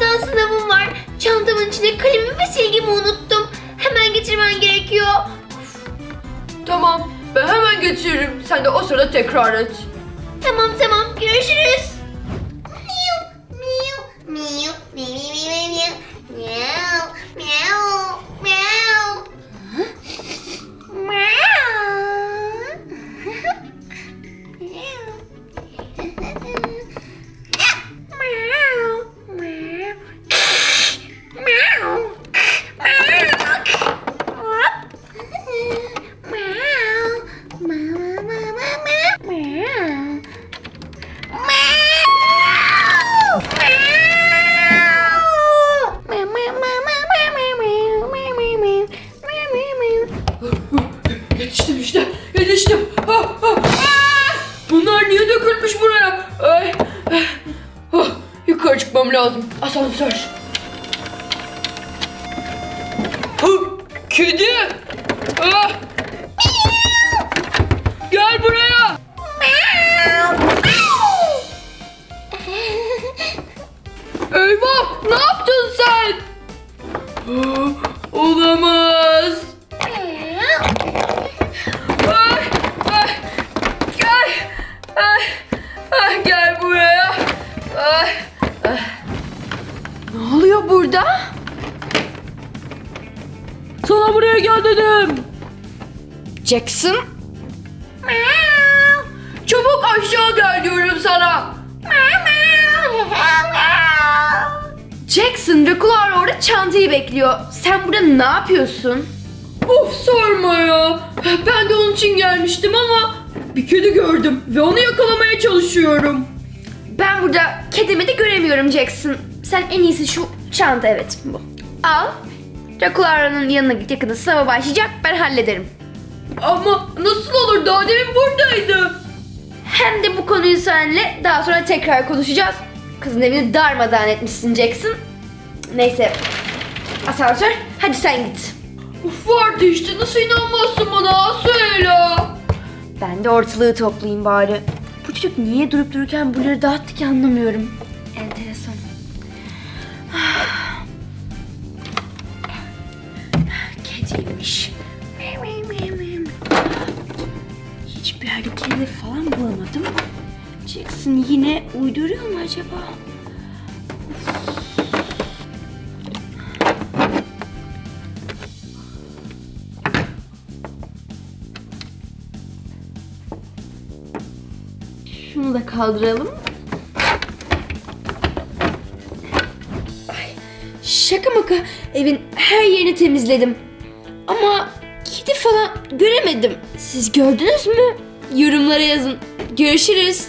Birazdan sınavım var. Çantamın içinde kalemim ve silgimi unuttum. Hemen getirmen gerekiyor. Tamam ben hemen getiririm. Sen de o sırada tekrar et. Tamam tamam görüşürüz. Yetiştim işte. Yetiştim. Ah, ah, ah! Bunlar niye dökülmüş buraya? Ay. ah, yukarı çıkmam lazım. Asansör. Hı, Kedi. Ah. Gel buraya. Eyvah! Ne yaptın sen? Ah, Olamaz. Ne oluyor burada? Sana buraya gel dedim. Jackson? Çabuk aşağı gel diyorum sana. Jackson, Drakular orada çantayı bekliyor. Sen burada ne yapıyorsun? Of sorma ya. Ben de onun için gelmiştim ama bir kedi gördüm ve onu yakalamaya çalışıyorum. Ben burada kedimi de göremiyorum Jackson. Sen en iyisi şu çanta evet bu. Al. Drakulara'nın yanına git yakında sınava başlayacak ben hallederim. Ama nasıl olur daha demin buradaydı. Hem de bu konuyu seninle daha sonra tekrar konuşacağız. Kızın evini darmadağın etmişsin Jackson. Neyse. Asansör hadi sen git. Uf vardı işte nasıl inanmazsın bana söyle. Ben de ortalığı toplayayım bari. Çocuk niye durup dururken bunları dağıttı ki anlamıyorum. Enteresan. Kediymiş. Hiçbir yerde kedi falan bulamadım. Jackson yine uyduruyor mu acaba? Şunu da kaldıralım. Ay, şaka maka evin her yerini temizledim. Ama kedi falan göremedim. Siz gördünüz mü? Yorumlara yazın. Görüşürüz.